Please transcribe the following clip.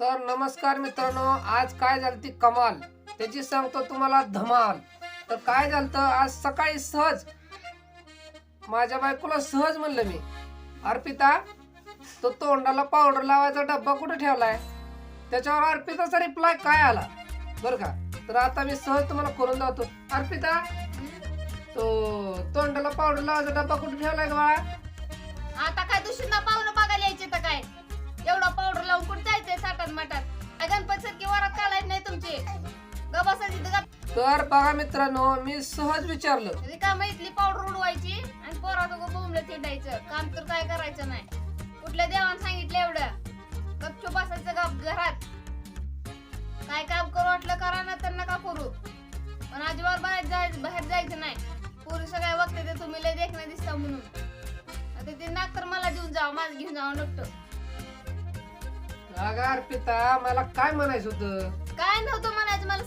तर नमस्कार मित्रांनो आज काय झालं ती कमाल. त्याची सांगतो तुम्हाला धमाल. तर काय झालं आज सकाळी सहज माझ्या बायकोला सहज म्हणलं मी अर्पिता तो तोंडाला पावडर लावायचा डब्बा कुठे ठेवलाय? त्याच्यावर अर्पिताचा रिप्लाय काय आला? बरं का? तर आता मी सहज तुम्हाला करून जातो अर्पिता तो तोंडाला पावडर लावायचा डब्बा कुठे ठेवलाय का बाळा? आता काय दुसरी तर बघा मित्रांनो मी सहज विचारलं. रिकामा इथली पावडर उडवायची आणि पोराचं बोंबलं चिडायचं काम तर काय करायचं नाही. कुठल्या देवानं सांगितलं एवढं? गपचूप बसायचं गप घरात. काय काम करू वाटलं करा ना तर नका करू. पण अजिबात बाहेर जायचं बाहेर जायचं नाही. पोरी सगळ्या बघते ते तुम्ही लय देखणं दिसता म्हणून. आता ते नाक तर मला देऊन जावं माझं घेऊन जावं नकटं अगं अर्पिता मला काय म्हणायचं होतं? काय नव्हतं म्हणायचं मला